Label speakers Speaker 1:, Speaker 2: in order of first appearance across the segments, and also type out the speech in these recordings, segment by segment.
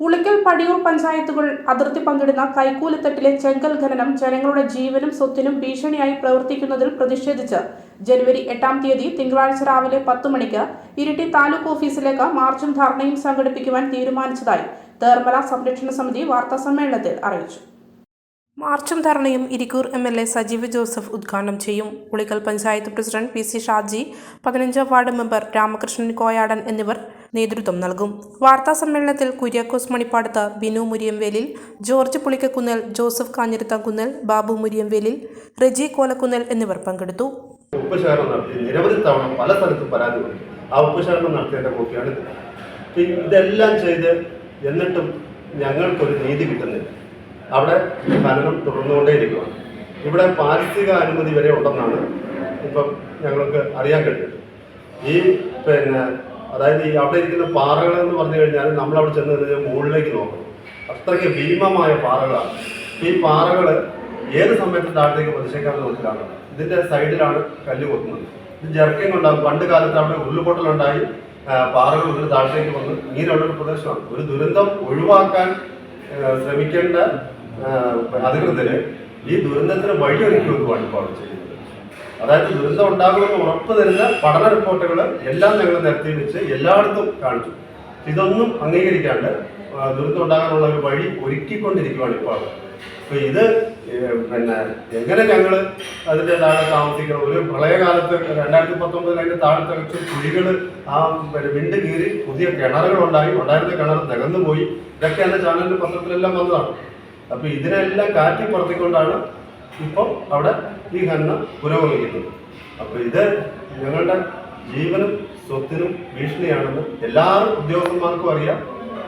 Speaker 1: ഉളിക്കൽ പടിയൂർ പഞ്ചായത്തുകൾ അതിർത്തി പങ്കിടുന്ന കൈക്കൂലിത്തട്ടിലെ ചെങ്കൽ ഖനനം ജനങ്ങളുടെ ജീവനും സ്വത്തിനും ഭീഷണിയായി പ്രവർത്തിക്കുന്നതിൽ പ്രതിഷേധിച്ച് ജനുവരി എട്ടാം തീയതി തിങ്കളാഴ്ച രാവിലെ പത്ത് മണിക്ക് ഇരിട്ടി താലൂക്ക് ഓഫീസിലേക്ക് മാർച്ചും ധർണയും സംഘടിപ്പിക്കുവാൻ തീരുമാനിച്ചതായി തേർമല സംരക്ഷണ സമിതി വാർത്താ സമ്മേളനത്തിൽ അറിയിച്ചു. മാർച്ചും ധർണയും Irikkur M L A Sajeev Joseph ഉദ്ഘാടനം ചെയ്യും. Ulikkal panchayat president P C Shaji പതിനഞ്ചാം വാർഡ് മെമ്പർ രാമകൃഷ്ണൻ കോയാടൻ എന്നിവർ നേതൃത്വം നൽകും. വാർത്താ സമ്മേളനത്തിൽ കുര്യാക്കോസ് മണിപ്പാടത്ത് ബിനു മുരിയംവേലിൽ ജോർജ് പുളിക്കക്കുന്നൽ ജോസഫ് കാഞ്ഞിരത്തകുന്നേൽ ബാബു മുരിയംവേലിൽ റെജി കോലക്കുന്നൽ എന്നിവർ പങ്കെടുത്തു.
Speaker 2: ഉപ്പ് ശേഖരണം നടത്തി നിരവധി തവണ പല സ്ഥലത്തും പരാതി കൊടുത്തു ആ ഉപ്പ് നടത്തേണ്ട കോപ്പിയാണ് ഇത്. ഇതെല്ലാം ചെയ്ത് എന്നിട്ടും ഞങ്ങൾക്കൊരു നീതി കിട്ടുന്നില്ല. അവിടെ ഖനനം തുടർന്നുകൊണ്ടേയിരിക്കുകയാണ്. ഇവിടെ പാരിസ്ഥിതിക അനുമതി വരെ ഉണ്ടെന്നാണ് ഇപ്പം ഞങ്ങൾക്ക് അറിയാൻ കഴിഞ്ഞത്. ഈ പിന്നെ അതായത് ഈ അവിടെ ഇരിക്കുന്ന പാറകൾ എന്ന് പറഞ്ഞു കഴിഞ്ഞാൽ നമ്മൾ അവിടെ ചെന്ന് കഴിഞ്ഞാൽ മുകളിലേക്ക് നോക്കും. അത്രയ്ക്ക് ഭീമമായ പാറകളാണ്. ഈ പാറകൾ ഏത് സമയത്തും താഴത്തേക്ക് പ്രതിഷേധിക്കാതെ നോക്കിലാണ് ഇതിന്റെ സൈഡിലാണ് കല്ല് കൊത്തുന്നത്. ഇത് ജർക്കിങ് ഉണ്ടാകും പണ്ട് കാലത്ത് അവിടെ ഉരുൾപൊട്ടലുണ്ടായി പാറകൾ ഉരുൾ താഴത്തേക്ക് വന്ന് ഇങ്ങനെയുള്ള ഒരു പ്രദേശമാണ്. ഒരു ദുരന്തം ഒഴിവാക്കാൻ ശ്രമിക്കേണ്ട അധികൃതർ ഈ ദുരന്തത്തിന് വഴിയൊരുക്കി വെക്കുവാണ് ഇപ്പോൾ ചെയ്യുന്നത്. അതായത് ദുരന്തം ഉണ്ടാകുമെന്ന് ഉറപ്പ് തരുന്ന പഠന റിപ്പോർട്ടുകൾ എല്ലാം ഞങ്ങൾ നിരത്തി വെച്ച് എല്ലായിടത്തും കാണിച്ചു. ഇതൊന്നും അംഗീകരിക്കാണ്ട് ദുരന്തം ഉണ്ടാകാനുള്ള ഒരു വഴി ഒരുക്കിക്കൊണ്ടിരിക്കുകയാണ് ഇപ്പോൾ അപ്പോൾ അപ്പൊ ഇത് പിന്നെ എങ്ങനെ ഞങ്ങൾ അതിന്റെ താഴെ താമസിക്കണം? ഒരു പ്രളയകാലത്ത് രണ്ടായിരത്തി പത്തൊമ്പതിൽ അതിന്റെ താഴെ തികച്ച് കുഴികൾ ആ വിണ്ട് കീറി പുതിയ കിണറുകൾ ഉണ്ടായി ഉണ്ടായിരുന്ന കിണർ നികന്നു പോയി ഇതൊക്കെ എന്റെ ചാനലിന്റെ പത്രത്തിലെല്ലാം വന്നതാണ്. അപ്പൊ ഇതിനെല്ലാം കാറ്റി പറത്തിക്കൊണ്ടാണ് ഇപ്പോൾ അവിടെ ഈ ഖനനം പുരോഗമിക്കുന്നത് അപ്പോൾ ഇത് ഞങ്ങളുടെ ജീവനും സ്വത്തിനും ഭീഷണിയാണെന്ന് എല്ലാ ഉദ്യോഗസ്ഥന്മാർക്കും അറിയാം.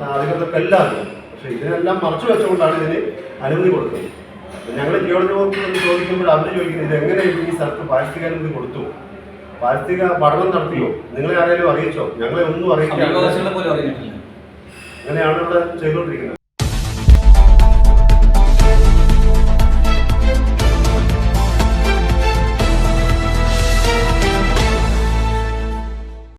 Speaker 2: ആ, അധികൃതർക്ക് എല്ലാം അറിയാം പക്ഷെ ഇതിനെല്ലാം മറച്ചു വെച്ചുകൊണ്ടാണ് ഇതിന് അനുമതി കൊടുത്തത്. അപ്പൊ ഞങ്ങൾ ജിയോളജി വകുപ്പിൽ ചോദിക്കുമ്പോൾ അവർ ചോദിക്കുന്നത് ഇത് എങ്ങനെ ഈ സ്ഥലത്ത് പാരിസ്ഥിതിക അനുമതി കൊടുത്തു? പാരിസ്ഥിതിക പഠനം നടത്തിയോ? നിങ്ങളെ ആരെങ്കിലും അറിയിച്ചോ? ഞങ്ങളെ ഒന്നും അറിയിക്കില്ല ഇവിടെ ചെയ്തുകൊണ്ടിരിക്കുന്നത്.